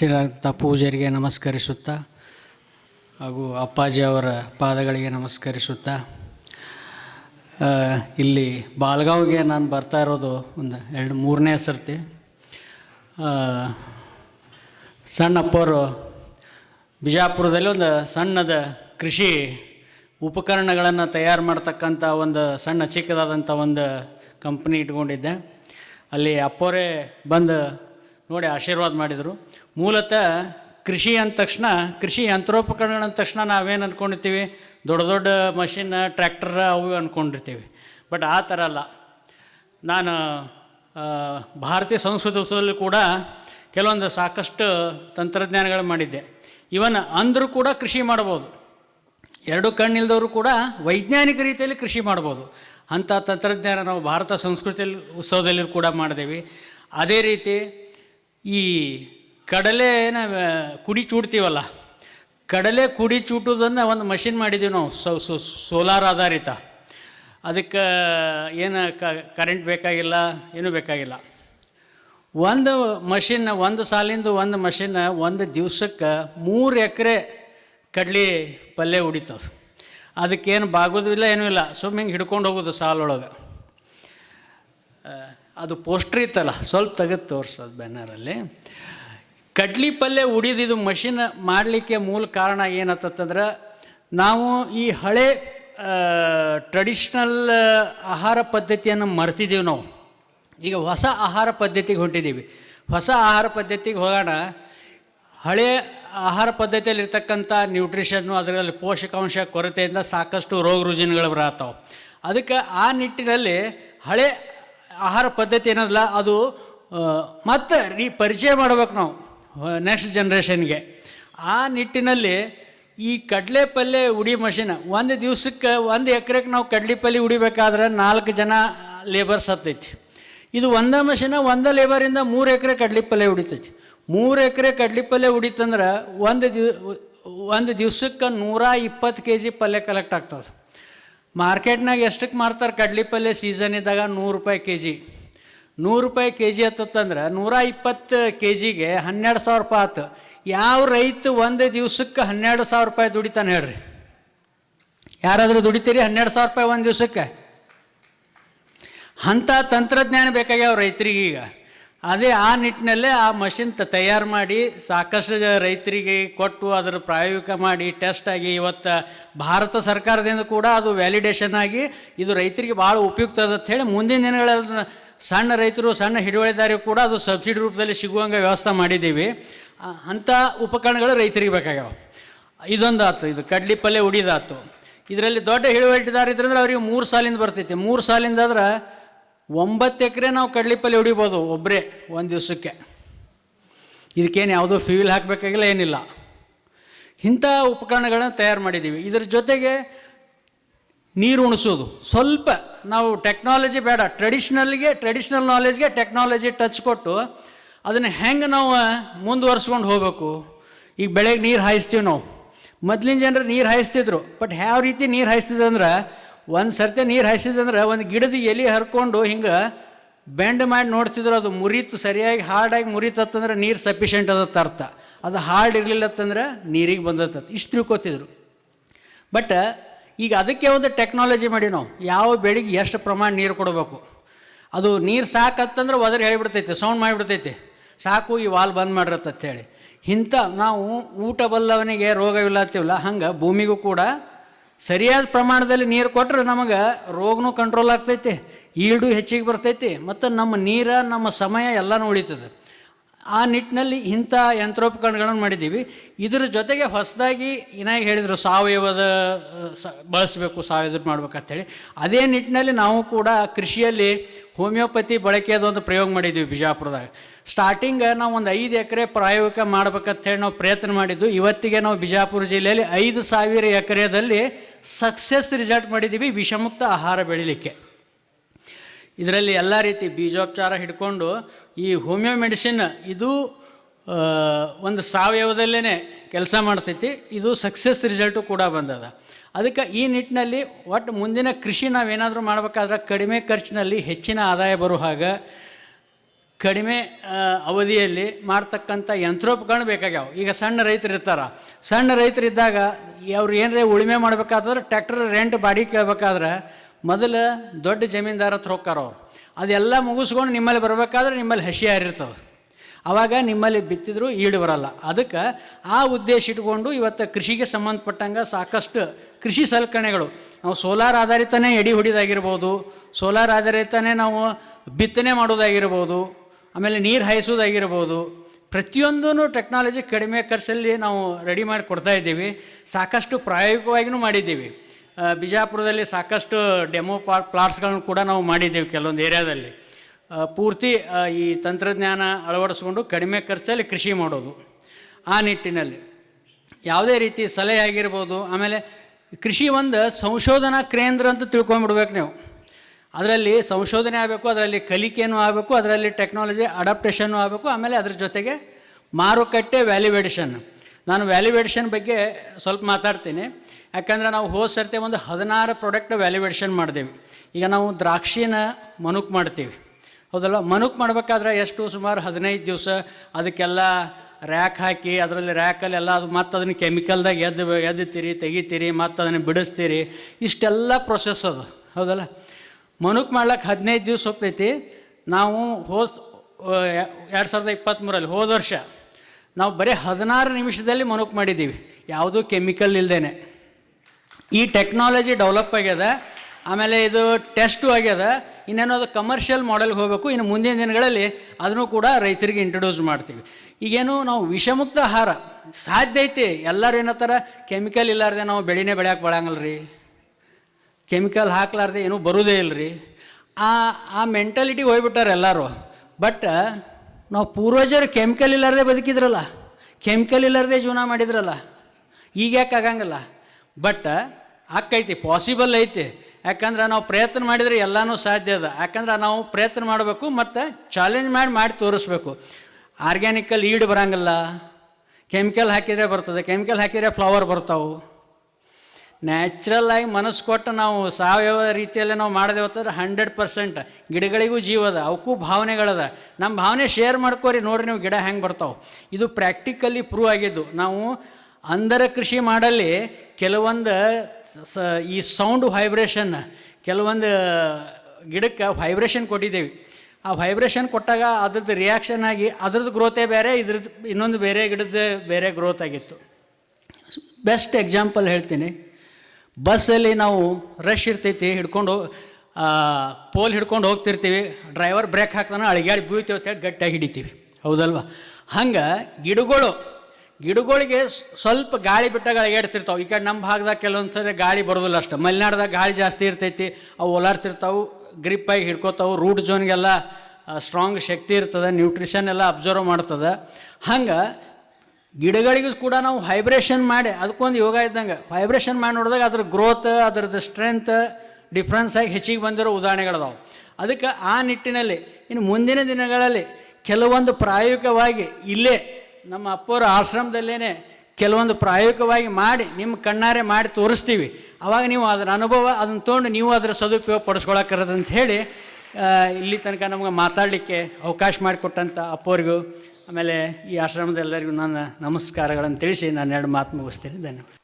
ಶ್ರೀರಂತ ಪೂಜಾರಿಗೆ ನಮಸ್ಕರಿಸುತ್ತಾ ಹಾಗೂ ಅಪ್ಪಾಜಿ ಅವರ ಪಾದಗಳಿಗೆ ನಮಸ್ಕರಿಸುತ್ತಾ ಇಲ್ಲಿ ಬಾಲ್ಗಾವ್ಗೆ ನಾನು ಬರ್ತಾ ಇರೋದು ಒಂದು ಎರಡು ಮೂರನೇ ಸರ್ತಿ. ಸಣ್ಣಪ್ಪವರು ಬಿಜಾಪುರದಲ್ಲಿ ಒಂದು ಸಣ್ಣದ ಕೃಷಿ ಉಪಕರಣಗಳನ್ನು ತಯಾರು ಮಾಡ್ತಕ್ಕಂಥ ಒಂದು ಸಣ್ಣ ಚಿಕ್ಕದಾದಂಥ ಒಂದು ಕಂಪ್ನಿ ಇಟ್ಕೊಂಡಿದ್ದೆ. ಅಲ್ಲಿ ಅಪ್ಪವರೇ ಬಂದು ನೋಡಿ ಆಶೀರ್ವಾದ ಮಾಡಿದರು. ಮೂಲತಃ ಕೃಷಿ ಅಂದ ತಕ್ಷಣ, ಕೃಷಿ ಯಂತ್ರೋಪಕರಣ ಅಂದ ತಕ್ಷಣ ನಾವೇನು ಅಂದ್ಕೊಂಡಿರ್ತೀವಿ ದೊಡ್ಡ ದೊಡ್ಡ ಮಷಿನ್, ಟ್ರ್ಯಾಕ್ಟರ್ ಅವು ಅಂದ್ಕೊಂಡಿರ್ತೀವಿ ಬಟ್ ಆ ಥರ ಅಲ್ಲ. ನಾನು ಭಾರತೀಯ ಸಂಸ್ಕೃತಿ ಉತ್ಸವದಲ್ಲಿ ಕೂಡ ಕೆಲವೊಂದು ಸಾಕಷ್ಟು ತಂತ್ರಜ್ಞಾನಗಳು ಮಾಡಿದ್ದೆ. ಇವನ್ ಅಂದರೂ ಕೂಡ ಕೃಷಿ ಮಾಡ್ಬೋದು. ಎರಡು ಕಣ್ಣಿಲ್ದವರು ಕೂಡ ವೈಜ್ಞಾನಿಕ ರೀತಿಯಲ್ಲಿ ಕೃಷಿ ಮಾಡ್ಬೋದು. ಅಂಥ ತಂತ್ರಜ್ಞಾನ ನಾವು ಭಾರತ ಸಂಸ್ಕೃತಿಯಲ್ಲಿ ಉತ್ಸವದಲ್ಲಿ ಕೂಡ ಮಾಡಿದೆವಿ. ಅದೇ ರೀತಿ ಈ ಕಡಲೆನ ಏನ ಕುಡಿ ಚೂಡ್ತೀವಲ್ಲ? ಕಡಲೆ ಕುಡಿ ಚೂಟೋದನ್ನು ಒಂದು ಮಷಿನ್ ಮಾಡಿದ್ದೀವಿ ನಾವು, ಸೊ ಸೋಲಾರ್ ಆಧಾರಿತ. ಅದಕ್ಕೆ ಏನು ಕರೆಂಟ್ ಬೇಕಾಗಿಲ್ಲ, ಏನೂ ಬೇಕಾಗಿಲ್ಲ. ಒಂದು ಮಷಿನ್ ಒಂದು ಸಾಲಿಂದು ಒಂದು ಮಷಿನ್ ಒಂದು ದಿವ್ಸಕ್ಕೆ ಮೂರು ಎಕರೆ ಕಡ್ಲಿ ಪಲ್ಯ ಉಡಿತದೆ. ಅದಕ್ಕೇನು ಬಾಗೋದು ಇಲ್ಲ, ಏನೂ ಇಲ್ಲ ಸುಮ್ಮನೆ ಹಿಂಗೆ ಹಿಡ್ಕೊಂಡು ಹೋಗೋದು ಸಾಲೊಳಗೆ. ಅದು ಪೋಸ್ಟ್ರ್ ಇತ್ತಲ್ಲ, ಸ್ವಲ್ಪ ತೆಗೆದು ತೋರಿಸೋದು ಬ್ಯಾನರಲ್ಲಿ. ಕಡ್ಲಿ ಪಲ್ಯ ಉಡಿದಿದ್ದು ಮಷಿನ್ ಮಾಡಲಿಕ್ಕೆ ಮೂಲ ಕಾರಣ ಏನತ್ತಂದ್ರೆ, ನಾವು ಈ ಹಳೆ ಟ್ರೆಡಿಷ್ನಲ್ ಆಹಾರ ಪದ್ಧತಿಯನ್ನು ಮರ್ತಿದ್ದೀವಿ ನಾವು. ಈಗ ಹೊಸ ಆಹಾರ ಪದ್ಧತಿಗೆ ಹೊಂಟಿದ್ದೀವಿ ಹೊಸ ಆಹಾರ ಪದ್ಧತಿಗೆ ಹೋಗೋಣ, ಹಳೆ ಆಹಾರ ಪದ್ಧತಿಯಲ್ಲಿರ್ತಕ್ಕಂಥ ನ್ಯೂಟ್ರಿಷನ್ನು ಅದರಲ್ಲಿ ಪೋಷಕಾಂಶ, ಕೊರತೆಯಿಂದ ಸಾಕಷ್ಟು ರೋಗ ರುಜಿನಗಳು ಬರತ್ತಾವೆ ಅದಕ್ಕೆ ಆ ನಿಟ್ಟಿನಲ್ಲಿ ಹಳೆ ಆಹಾರ ಪದ್ಧತಿ ಏನಲ್ಲ ಅದು ಮತ್ತೆ ರೀ ಪರಿಚಯ ಮಾಡ್ಬೇಕು ನಾವು. ನೆಕ್ಸ್ಟ್ ಜನ್ರೇಷನ್ಗೆ ಆ ನಿಟ್ಟಿನಲ್ಲಿ ಈ ಕಡಲೆ ಪಲ್ಯ ಉಡಿ ಮಷಿನ್ ಒಂದು ದಿವ್ಸಕ್ಕೆ ಒಂದು ಎಕರೆಗೆ ನಾವು ಕಡಲೆ ಪಲ್ಯ ಉಡಿಬೇಕಾದ್ರೆ ನಾಲ್ಕು ಜನ ಲೇಬರ್ ಸತ್ತೈತಿ. ಇದು ಒಂದೇ ಮಷಿನ ಒಂದೇ ಲೇಬರಿಂದ ಮೂರು ಎಕರೆ ಕಡಲೆ ಪಲ್ಯ ಉಡಿತೈತಿ. ಮೂರು ಎಕರೆ ಕಡಲೆ ಪಲ್ಯ ಉಡಿತಂದ್ರೆ ಒಂದು ದಿವ್, ಒಂದು ದಿವ್ಸಕ್ಕೆ ನೂರ ಇಪ್ಪತ್ತು ಕೆ ಜಿ ಪಲ್ಯ ಕಲೆಕ್ಟ್ ಆಗ್ತದೆ ಮಾರ್ಕೆಟ್ನಾಗ ಎಷ್ಟಕ್ಕೆ ಮಾರ್ತಾರೆ ಕಡಲೆ ಪಲ್ಯ ಸೀಸನ್ ಇದ್ದಾಗ ನೂರು ರೂಪಾಯಿ ಕೆ ಜಿ ನೂರು ರೂಪಾಯಿ ಕೆ ಜಿ ಹತ್ತಂದ್ರೆ ನೂರ ಇಪ್ಪತ್ತು ಕೆ ಜಿಗೆ ಹನ್ನೆರಡು ಸಾವಿರ ರೂಪಾಯಿ ಆತು. ಯಾವ ರೈತ ಒಂದು ದಿವ್ಸಕ್ಕೆ ಹನ್ನೆರಡು ಸಾವಿರ ರೂಪಾಯಿ ದುಡಿತಾನೆ ಹೇಳ್ರಿ. ಯಾರಾದರೂ ದುಡಿತೀರಿ ಹನ್ನೆರಡು ಸಾವಿರ ರೂಪಾಯಿ ಒಂದು ದಿವ್ಸಕ್ಕೆ? ಅಂಥ ತಂತ್ರಜ್ಞಾನ ಬೇಕಾಗ್ಯಾವ ರೈತರಿಗೆ ಈಗ. ಅದೇ ಆ ನಿಟ್ಟಿನಲ್ಲೇ ಆ ಮಷಿನ್ ತಯಾರು ಮಾಡಿ ಸಾಕಷ್ಟು ರೈತರಿಗೆ ಕೊಟ್ಟು ಅದರ ಪ್ರಾಯೋಗಿಕ ಮಾಡಿ ಟೆಸ್ಟ್ ಆಗಿ ಇವತ್ತು ಭಾರತ ಸರ್ಕಾರದಿಂದ ಕೂಡ ಅದು ವ್ಯಾಲಿಡೇಷನ್ ಆಗಿ ಇದು ರೈತರಿಗೆ ಭಾಳ ಉಪಯುಕ್ತ ಅಂತ ಹೇಳಿ ಮುಂದಿನ ದಿನಗಳಲ್ಲಿ ಸಣ್ಣ ರೈತರು, ಸಣ್ಣ ಹಿಡುವಳಿದಾರರು ಕೂಡ ಅದು ಸಬ್ಸಿಡಿ ರೂಪದಲ್ಲಿ ಸಿಗುವಂಗೆ ವ್ಯವಸ್ಥೆ ಮಾಡಿದ್ದೀವಿ. ಅಂಥ ಉಪಕರಣಗಳು ರೈತರಿಗೆ ಬೇಕಾಗ್ಯಾವ. ಇದೊಂದು ಆತು ಇದು ಕಡ್ಲಿ ಪಲ್ಯ ಉಡಿದಾತು. ಇದರಲ್ಲಿ ದೊಡ್ಡ ಹಿಡುವಳಿದಾರ ಇದ್ರಂದ್ರೆ ಅವ್ರಿಗೆ ಮೂರು ಸಾಲಿಂದ ಬರ್ತೈತಿ. ಮೂರು ಸಾಲಿಂದ ಆದ್ರೆ ಒಂಬತ್ತು ಎಕರೆ ನಾವು ಕಡ್ಲಿ ಪಲ್ಯ ಉಡಿಬೋದು ಒಬ್ಬರೇ ಒಂದು ದಿವಸಕ್ಕೆ. ಇದಕ್ಕೇನು ಯಾವುದೋ ಫ್ಯೂಲ್ ಹಾಕಬೇಕಾಗಿಲ್ಲ ಏನಿಲ್ಲ. ಇಂಥ ಉಪಕರಣಗಳನ್ನು ತಯಾರು ಮಾಡಿದ್ದೀವಿ. ಇದರ ಜೊತೆಗೆ ನೀರು ಉಣಿಸೋದು. ಸ್ವಲ್ಪ ನಾವು ಟೆಕ್ನಾಲಜಿ ಬೇಡ. ಟ್ರೆಡಿಷ್ನಲ್ಗೆ ಟ್ರೆಡಿಷ್ನಲ್ ನಾಲೆಜ್ಗೆ ಟೆಕ್ನಾಲಜಿ ಟಚ್ ಕೊಟ್ಟು ಅದನ್ನು ಹೆಂಗೆ ನಾವು ಮುಂದುವರ್ಸ್ಕೊಂಡು ಹೋಗಬೇಕು? ಈಗ ಬೆಳೆಗೆ ನೀರು ಹಾಯಿಸ್ತೀವಿ ನಾವು. ಮೊದಲಿನ ಜನರು ನೀರು ಹಾಯಿಸ್ತಿದ್ರು. ಬಟ್ ಯಾವ ರೀತಿ ನೀರು ಹಾಯಿಸ್ತಿದ್ರು ಅಂದ್ರೆ, ಒಂದು ಸರ್ತಿ ನೀರು ಹಾಯಿಸಿದಂದ್ರೆ ಒಂದು ಗಿಡದ ಎಲೆ ಹರ್ಕೊಂಡು ಹಿಂಗೆ ಬೆಂಡ್ ಮಾಡಿ ನೋಡ್ತಿದ್ರು ಅದು ಮುರಿತು, ಸರಿಯಾಗಿ ಹಾರ್ಡಾಗಿ ಮುರಿತತ್ತಂದ್ರೆ ನೀರು ಸಫಿಷಿಯೆಂಟ್ ಅದತ್ತ ಅರ್ಥ. ಅದು ಹಾರ್ಡ್ ಇರಲಿಲ್ಲತ್ತಂದ್ರೆ ನೀರಿಗೆ ಬಂದತ್ತ. ಇಷ್ಟು ತಿಳ್ಕೊತಿದ್ರು. ಬಟ್ ಈಗ ಅದಕ್ಕೆ ಒಂದು ಟೆಕ್ನಾಲಜಿ ಮಾಡಿ ನಾವು. ಯಾವ ಬೆಳಿಗ್ಗೆ ಎಷ್ಟು ಪ್ರಮಾಣ ನೀರು ಕೊಡಬೇಕು? ಅದು ನೀರು ಸಾಕತ್ತಂದ್ರೆ ಒದರಿ ಹೇಳಿಬಿಡ್ತೈತೆ ಸೌಂಡ್ ಮಾಡಿಬಿಡ್ತೈತೆ. ಸಾಕು, ಈ ವಾಲ್ ಬಂದ್ ಮಾಡಿರತ್ತೇಳಿ ಇಂಥ ನಾವು ಊಟ ಬಲ್ಲವನಿಗೆ ರೋಗವಿಲ್ಲ ಅಂತೀವಲ್ಲ, ಹಂಗೆ ಭೂಮಿಗೂ ಕೂಡ ಸರಿಯಾದ ಪ್ರಮಾಣದಲ್ಲಿ ನೀರು ಕೊಟ್ಟರೆ ನಮಗೆ ರೋಗನೂ ಕಂಟ್ರೋಲ್ ಆಗ್ತೈತಿ ಈಲ್ಡು ಹೆಚ್ಚಿಗೆ ಬರ್ತೈತಿ, ಮತ್ತು ನಮ್ಮ ನೀರ, ನಮ್ಮ ಸಮಯ ಎಲ್ಲನೂ ಉಳಿತದೆ. ಆ ನಿಟ್ಟಿನಲ್ಲಿ ಇಂಥ ಯಂತ್ರೋಪಕರಣಗಳನ್ನು ಮಾಡಿದ್ದೀವಿ. ಇದರ ಜೊತೆಗೆ ಹೊಸದಾಗಿ ಏನಾಗಿ ಹೇಳಿದರು ಸಾವಯವದ ಸ, ಬಳಸಬೇಕು, ಸಾವಯವ ಮಾಡ್ಬೇಕಂತೇಳಿ. ಅದೇ ನಿಟ್ಟಿನಲ್ಲಿ ನಾವು ಕೂಡ ಕೃಷಿಯಲ್ಲಿ ಹೋಮಿಯೋಪತಿ ಬಳಕೆಯದೊಂದು ಪ್ರಯೋಗ ಮಾಡಿದ್ದೀವಿ ಬಿಜಾಪುರದಾಗ. ಸ್ಟಾರ್ಟಿಂಗ್ ನಾವು ಒಂದು ಐದು ಎಕರೆ ಪ್ರಾಯೋಗಿಕ ಮಾಡ್ಬೇಕಂತೇಳಿ ನಾವು ಪ್ರಯತ್ನ ಮಾಡಿದ್ದು. ಇವತ್ತಿಗೆ ನಾವು ಬಿಜಾಪುರ ಜಿಲ್ಲೆಯಲ್ಲಿ ಐದು ಸಾವಿರ ಎಕರೆದಲ್ಲಿ ಸಕ್ಸಸ್ ರಿಸಲ್ಟ್ ಮಾಡಿದ್ದೀವಿ, ವಿಷಮುಕ್ತ ಆಹಾರ ಬೆಳಿಲಿಕ್ಕೆ. ಇದರಲ್ಲಿ ಎಲ್ಲ ರೀತಿ ಬೀಜೋಪಚಾರ ಹಿಡ್ಕೊಂಡು ಈ ಹೋಮಿಯೋ ಮೆಡಿಸಿನ್ ಇದು ಒಂದು ಸಾವಯವದಲ್ಲೇ ಕೆಲಸ ಮಾಡ್ತೈತಿ. ಇದು ಸಕ್ಸಸ್ ರಿಸಲ್ಟು ಕೂಡ ಬಂದದ. ಅದಕ್ಕೆ ಈ ನಿಟ್ಟಿನಲ್ಲಿ ಒಟ್ಟು ಮುಂದಿನ ಕೃಷಿ ನಾವೇನಾದರೂ ಮಾಡಬೇಕಾದ್ರೆ ಕಡಿಮೆ ಖರ್ಚಿನಲ್ಲಿ ಹೆಚ್ಚಿನ ಆದಾಯ ಬರೋ ಹಾಗೆ ಕಡಿಮೆ ಅವಧಿಯಲ್ಲಿ ಮಾಡ್ತಕ್ಕಂಥ ಯಂತ್ರೋಪಕರಣ ಬೇಕಾಗ್ಯಾವ. ಈಗ ಸಣ್ಣ ರೈತರು ಇರ್ತಾರ. ಸಣ್ಣ ರೈತರಿದ್ದಾಗ ಅವ್ರು ಏನರೇ ಉಳುಮೆ ಮಾಡಬೇಕಾದ್ರೆ ಟ್ಯಾಕ್ಟರ್ ರೆಂಟ್ ಬಾಡಿಗೆ ಕೇಳ್ಬೇಕಾದ್ರೆ ಮೊದಲು ದೊಡ್ಡ ಜಮೀನ್ದಾರ ಹತ್ರ ಹೋಗ್ತಾರ ಅವ್ರು. ಅದೆಲ್ಲ ಮುಗಿಸ್ಕೊಂಡು ನಿಮ್ಮಲ್ಲಿ ಬರಬೇಕಾದ್ರೆ ನಿಮ್ಮಲ್ಲಿ ಹಸಿ ಹಾರಿರ್ತದೆ ಆವಾಗ ನಿಮ್ಮಲ್ಲಿ ಬಿತ್ತಿದ್ರು ಈಡು ಬರಲ್ಲ. ಅದಕ್ಕೆ ಆ ಉದ್ದೇಶ ಇಟ್ಕೊಂಡು ಇವತ್ತು ಕೃಷಿಗೆ ಸಂಬಂಧಪಟ್ಟಂಗೆ ಸಾಕಷ್ಟು ಕೃಷಿ ಸಲಕರಣೆಗಳು. ನಾವು ಸೋಲಾರ್ ಆಧಾರಿತನೇ ಎಡಿ ಹೊಡಿದಾಗಿರ್ಬೋದು, ಸೋಲಾರ್ ಆಧಾರಿತನೇ ನಾವು ಬಿತ್ತನೆ ಮಾಡೋದಾಗಿರ್ಬೋದು, ಆಮೇಲೆ ನೀರು ಹಾಯಿಸೋದಾಗಿರ್ಬೋದು. ಪ್ರತಿಯೊಂದೂ ಟೆಕ್ನಾಲಜಿ ಕಡಿಮೆ ಖರ್ಚಲ್ಲಿ ನಾವು ರೆಡಿ ಮಾಡಿ ಕೊಡ್ತಾ ಇದ್ದೀವಿ. ಸಾಕಷ್ಟು ಪ್ರಾಯೋಗಿಕವಾಗಿಯೂ ಮಾಡಿದ್ದೀವಿ. ಬಿಜಾಪುರದಲ್ಲಿ ಸಾಕಷ್ಟು ಡೆಮೋ ಪಾ ಪ್ಲಾಟ್ಸ್ಗಳನ್ನು ಕೂಡ ನಾವು ಮಾಡಿದ್ದೇವೆ ಕೆಲವೊಂದು ಏರಿಯಾದಲ್ಲಿ. ಪೂರ್ತಿ ಈ ತಂತ್ರಜ್ಞಾನ ಅಳವಡಿಸ್ಕೊಂಡು ಕಡಿಮೆ ಖರ್ಚಲ್ಲಿ ಕೃಷಿ ಮಾಡೋದು ಆ ನಿಟ್ಟಿನಲ್ಲಿ. ಯಾವುದೇ ರೀತಿ ಸಲಹೆ ಆಗಿರ್ಬೋದು ಆಮೇಲೆ ಕೃಷಿ ಒಂದು ಸಂಶೋಧನಾ ಕೇಂದ್ರ ಅಂತ ತಿಳ್ಕೊಂಬಿಡ್ಬೇಕು ನೀವು. ಅದರಲ್ಲಿ ಸಂಶೋಧನೆ ಆಗಬೇಕು, ಅದರಲ್ಲಿ ಕಲಿಕೆಯೂ ಆಗಬೇಕು, ಅದರಲ್ಲಿ ಟೆಕ್ನಾಲಜಿ ಅಡಾಪ್ಟೇಷನ್ನು ಆಗಬೇಕು, ಆಮೇಲೆ ಅದ್ರ ಜೊತೆಗೆ ಮಾರುಕಟ್ಟೆ ವ್ಯಾಲ್ಯುವೇಷನ್. ನಾನು ವ್ಯಾಲ್ಯುವೇಷನ್ ಬಗ್ಗೆ ಸ್ವಲ್ಪ ಮಾತಾಡ್ತೀನಿ. ಯಾಕಂದರೆ ನಾವು ಹೋದ ಸರ್ತಿ ಒಂದು ಹದಿನಾರು ಪ್ರಾಡಕ್ಟ್ ವ್ಯಾಲ್ಯುವೇಷನ್ ಮಾಡಿದೆವು. ಈಗ ನಾವು ದ್ರಾಕ್ಷಿನ ಮನುಕ್ ಮಾಡ್ತೀವಿ. ಹೌದಲ್ವ? ಮನುಕ್ ಮಾಡ್ಬೇಕಾದ್ರೆ ಎಷ್ಟು? ಸುಮಾರು ಹದಿನೈದು ದಿವಸ ಅದಕ್ಕೆಲ್ಲ ರ್ಯಾಕ್ ಹಾಕಿ, ಅದರಲ್ಲಿ ರ್ಯಾಕಲ್ಲಿ ಎಲ್ಲ ಅದು ಮತ್ತು ಅದನ್ನು ಕೆಮಿಕಲ್ದಾಗ ಎದ್ದು, ಎದ್ದುತ್ತೀರಿ, ತೆಗಿತೀರಿ ಮತ್ತು ಅದನ್ನು ಬಿಡಿಸ್ತೀರಿ. ಇಷ್ಟೆಲ್ಲ ಪ್ರೊಸೆಸ್ ಅದು. ಹೌದಲ್ಲ? ಮನುಕ್ ಮಾಡ್ಲಿಕ್ಕೆ ಹದಿನೈದು ದಿವಸ ಹೋಗ್ತೈತಿ. ನಾವು ಹೋದ ಎರಡು ಸಾವಿರದ ಇಪ್ಪತ್ತ್ಮೂರಲ್ಲಿ ಹೋದ ವರ್ಷ ನಾವು ಬರೀ ಹದಿನಾರು ನಿಮಿಷದಲ್ಲಿ ಮನುಕ್ ಮಾಡಿದ್ದೀವಿ. ಯಾವುದೂ ಕೆಮಿಕಲ್ ಇಲ್ಲದೇನೆ ಈ ಟೆಕ್ನಾಲಜಿ ಡೆವಲಪ್ ಆಗ್ಯದ, ಆಮೇಲೆ ಇದು ಟೆಸ್ಟು ಆಗ್ಯದ, ಇನ್ನೇನು ಅದು ಕಮರ್ಷಿಯಲ್ ಮಾಡೆಲ್ಗೆ ಹೋಗಬೇಕು, ಇನ್ನು ಮುಂದಿನ ದಿನಗಳಲ್ಲಿ ಅದನ್ನು ಕೂಡ ರೈತರಿಗೆ ಇಂಟ್ರೊಡ್ಯೂಸ್ ಮಾಡ್ತೀವಿ. ಈಗೇನು ನಾವು ವಿಷಮುಕ್ತ ಆಹಾರ, ಸಾಧ್ಯ ಐತಿ, ಎಲ್ಲರೂ ಏನತ್ತಾರ ಕೆಮಿಕಲ್ ಇಲ್ಲಾರ್ದೆ ನಾವು ಬೆಳೆನೇ ಬೆಳೆಯಕ್ಕೆ ಬಳಂಗಲ್ಲ ರೀ ಕೆಮಿಕಲ್ ಹಾಕ್ಲಾರ್ದೆ ಏನೂ ಬರೋದೇ ಇಲ್ಲ ರೀ ಆ ಆ ಮೆಂಟಾಲಿಟಿಗೆ ಹೋಗ್ಬಿಟ್ಟಾರೆ ಎಲ್ಲರೂ. ಬಟ್ ನಾವು ಪೂರ್ವಜರು ಕೆಮಿಕಲ್ ಇಲ್ಲಾರ್ದೆ ಬದುಕಿದ್ರಲ್ಲ, ಕೆಮಿಕಲ್ ಇಲ್ಲಾರ್ದೆ ಜೀವನ ಮಾಡಿದ್ರಲ್ಲ, ಈಗ ಯಾಕೆ ಆಗಂಗಿಲ್ಲ? ಬಟ್ ಆಕೈತಿ ಪಾಸಿಬಲ್ ಐತಿ. ಯಾಕಂದ್ರೆ ನಾವು ಪ್ರಯತ್ನ ಮಾಡಿದರೆ ಎಲ್ಲನೂ ಸಾಧ್ಯ ಅದ. ಯಾಕಂದ್ರೆ ನಾವು ಪ್ರಯತ್ನ ಮಾಡಬೇಕು ಮತ್ತು ಚಾಲೆಂಜ್ ಮಾಡಿ ಮಾಡಿ ತೋರಿಸ್ಬೇಕು. ಆರ್ಗ್ಯಾನಿಕಲ್ ಈಡ್ ಬರಂಗಿಲ್ಲ. ಕೆಮಿಕಲ್ ಹಾಕಿದರೆ ಬರ್ತದೆ. ಕೆಮಿಕಲ್ ಹಾಕಿದರೆ ಫ್ಲವರ್ ಬರ್ತಾವೆ. ನ್ಯಾಚುರಲ್ ಆಗಿ ಮನಸ್ಸು ಕೊಟ್ಟು ನಾವು ಸಾವಯವ ರೀತಿಯಲ್ಲಿ ನಾವು ಮಾಡಿದೆವು ಅಂತಂದ್ರೆ ಹಂಡ್ರೆಡ್ ಪರ್ಸೆಂಟ್ ಗಿಡಗಳಿಗೂ ಜೀವ ಅದ, ಅವಕ್ಕೂ ಭಾವನೆಗಳದ ನಮ್ಮ ಭಾವನೆ ಶೇರ್ ಮಾಡ್ಕೋರಿ, ನೋಡ್ರಿ ನೀವು ಗಿಡ ಹೆಂಗೆ ಬರ್ತಾವೆ. ಇದು ಪ್ರಾಕ್ಟಿಕಲಿ ಪ್ರೂವ್ ಆಗಿದ್ದು. ನಾವು ಅಂದರ ಕೃಷಿ ಮಾಡಲ್ಲಿ ಕೆಲವೊಂದು ಸ, ಈ ಸೌಂಡ್ ವೈಬ್ರೇಷನ್ ಕೆಲವೊಂದು ಗಿಡಕ್ಕೆ ವೈಬ್ರೇಷನ್ ಕೊಟ್ಟಿದ್ದೇವೆ. ಆ ವೈಬ್ರೇಷನ್ ಕೊಟ್ಟಾಗ ಅದ್ರದ್ದು ರಿಯಾಕ್ಷನ್ ಆಗಿ ಅದ್ರದ್ದು ಗ್ರೋತೇ ಬೇರೆ, ಇದ್ರದ್ದು ಇನ್ನೊಂದು ಬೇರೆ ಗಿಡದ ಬೇರೆ ಗ್ರೋತ್ ಆಗಿತ್ತು. ಬೆಸ್ಟ್ ಎಕ್ಸಾಂಪಲ್ ಹೇಳ್ತೀನಿ. ಬಸ್ಸಲ್ಲಿ ನಾವು ರಶ್ ಇರ್ತೈತಿ, ಹಿಡ್ಕೊಂಡು ಪೋಲ್ ಹಿಡ್ಕೊಂಡು ಹೋಗ್ತಿರ್ತೀವಿ. ಡ್ರೈವರ್ ಬ್ರೇಕ್ ಹಾಕ್ತಾನೆ, ಅಳಿಗಾಡಿ ಬೀಳ್ತೀವಿ ಅಂತೇಳಿ ಗಟ್ಟಿಯಾಗಿ ಹಿಡಿತೀವಿ. ಹೌದಲ್ವ? ಹಂಗೆ ಗಿಡಗಳು, ಗಿಡಗಳಿಗೆ ಸ್ವಲ್ಪ ಗಾಳಿ ಬಿಟ್ಟಾಗ ಅಳಿಗಾಡ್ತಿರ್ತಾವೆ. ಈ ಕಡೆ ನಮ್ಮ ಭಾಗದಾಗ ಕೆಲವೊಂದು ಸರಿ ಗಾಳಿ ಬರೋದಿಲ್ಲ ಅಷ್ಟು. ಮಲೆನಾಡ್ದಾಗ ಗಾಳಿ ಜಾಸ್ತಿ ಇರ್ತೈತಿ. ಅವು ಓಲಾಡ್ತಿರ್ತಾವೆ ಗ್ರಿಪ್ಪಾಗಿ ಹಿಡ್ಕೋತಾವೆ. ರೂಟ್ ಜೋನ್ಗೆಲ್ಲ ಸ್ಟ್ರಾಂಗ್ ಶಕ್ತಿ ಇರ್ತದೆ. ನ್ಯೂಟ್ರಿಷನ್ ಎಲ್ಲ ಅಬ್ಸರ್ವ್ ಮಾಡ್ತದೆ. ಹಂಗೆ ಗಿಡಗಳಿಗೂ ಕೂಡ ನಾವು ವೈಬ್ರೇಷನ್ ಮಾಡಿ, ಅದಕ್ಕೊಂದು ಯೋಗ ಇದ್ದಂಗೆ ವೈಬ್ರೇಷನ್ ಮಾಡಿ ನೋಡಿದಾಗ ಅದ್ರ ಗ್ರೋತ್ ಅದರದ್ದು ಸ್ಟ್ರೆಂತ್ ಡಿಫ್ರೆನ್ಸ್ ಆಗಿ ಹೆಚ್ಚಿಗೆ ಬಂದಿರೋ ಉದಾಹರಣೆಗಳದಾವೆ. ಅದಕ್ಕೆ ಆ ನಿಟ್ಟಿನಲ್ಲಿ, ಇನ್ನು ಮುಂದಿನ ದಿನಗಳಲ್ಲಿ ಕೆಲವೊಂದು ಪ್ರಾಯೋಗಿಕವಾಗಿ ಇಲ್ಲೇ ನಮ್ಮ ಅಪ್ಪೋರ ಆಶ್ರಮದಲ್ಲೇ ಕೆಲವೊಂದು ಪ್ರಾಯೋಗಿಕವಾಗಿ ಮಾಡಿ ನಿಮ್ಮ ಕಣ್ಣಾರೆ ಮಾಡಿ ತೋರಿಸ್ತೀವಿ. ಅವಾಗ ನೀವು ಅದರ ಅನುಭವ, ಅದನ್ನು ತೊಗೊಂಡು ನೀವು ಅದರ ಸದುಪಯೋಗ ಪಡಿಸ್ಕೊಳಕ್ಕಿರೋದಂತ ಹೇಳಿ ಇಲ್ಲಿ ತನಕ ನಮ್ಗೆ ಮಾತಾಡಲಿಕ್ಕೆ ಅವಕಾಶ ಮಾಡಿಕೊಟ್ಟಂಥ ಅಪ್ಪೋರಿಗೂ ಆಮೇಲೆ ಈ ಆಶ್ರಮದ ಎಲ್ಲರಿಗೂ ನನ್ನ ನಮಸ್ಕಾರಗಳನ್ನು ತಿಳಿಸಿ ನಾನು ಎರಡು ಮಾತು ಮುಗಿಸ್ತೀನಿ. ಧನ್ಯವಾದ.